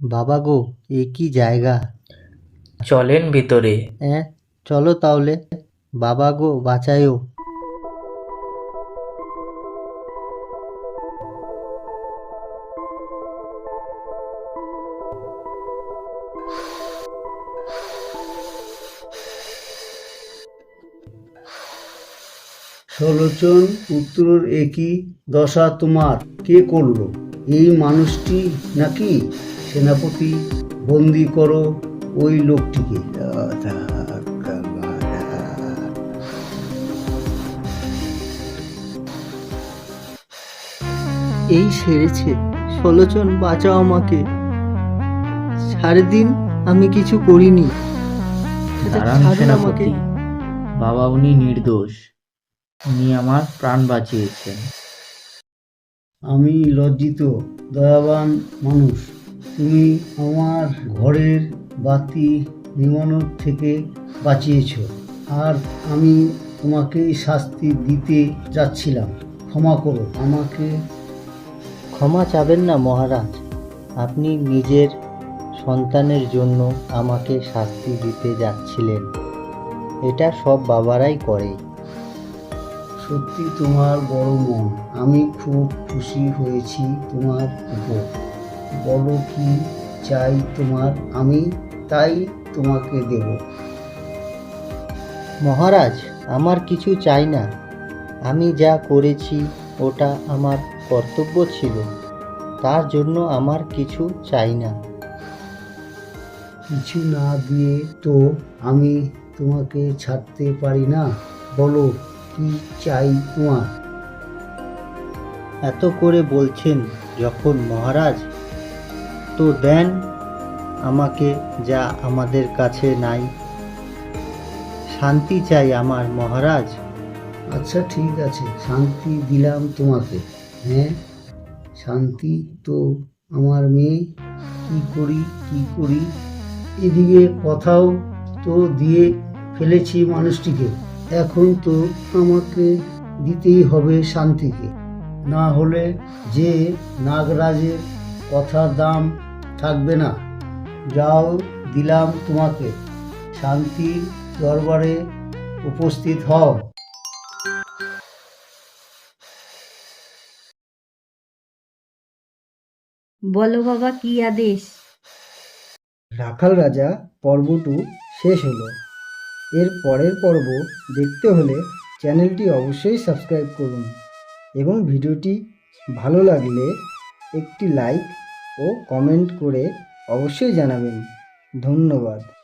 বাবা গো এ কি জায়গা? চলেন ভিতরে। হ্যাঁ চলো তাহলে। বাবা গো বাঁচায়ও। ষোলোচন পুত্রর একই দশা তোমার। কে করল? এই মানুষটি নাকি সেনাপতি? বন্দি করো ওই লোকটিকে। এই সেরেছে ষোলোজন বাঁচাও আমাকে। সারাদিন আমি কিছু করিনি। দাঁড়ান সেনাপতি। বাবা উনি নির্দোষ। উনি আমার প্রাণ বাঁচিয়েছেন। আমি লজ্জিত দয়াবান মানুষ। তুমি আমার ঘরের বাতি নিমানোর থেকে বাঁচিয়েছ আর আমি তোমাকেই শাস্তি দিতে যাচ্ছিলাম। ক্ষমা করো। আমাকে ক্ষমা চাবেন না মহারাজ। আপনি নিজের সন্তানের জন্য আমাকে শাস্তি দিতে যাচ্ছিলেন। এটা সব বাবারাই করে। সত্যি তোমার বড় মন। আমি খুব খুশি হয়েছি তোমার উপর। বলো কি চাই তোমার? আমি তাই তোমাকে দেব। মহারাজ, আমার কিছু চাই না। আমি যা করেছি, ওটা আমার কর্তব্য ছিল। তার জন্য আমার কিছু চাই না। কিছু না দিয়ে তো আমি তোমাকে ছাড়তে পারি না? বলো। কি চাই তোমার এত করে বলছেন যখন মহারাজ, তো দেন আমাকে যা আমাদের কাছে নাই। শান্তি চাই আমার মহারাজ। আচ্ছা ঠিক আছে, শান্তি দিলাম তোমাকে হ্যাঁ? শান্তি তো আমার মেয়ে, কি করি কি করি? এদিকে কথাও তো দিয়ে ফেলেছি মানুষটিকে। এখন তো আমাকে দিতেই হবে শান্তিকে। না হলে যে নাগরাজের কথার দাম থাকবে না। যাও দিলাম তোমাকে। শান্তির দরবারে উপস্থিত হও। বলো বাবা কি আদেশ? রাখাল রাজা পর্ব টু শেষ হলো। এর পরের পর্ব দেখতে হলে চ্যানেলটি অবশ্যই সাবস্ক্রাইব করুন এবং ভিডিওটি ভালো লাগলে একটি লাইক ও কমেন্ট করে অবশ্যই জানাবেন। ধন্যবাদ।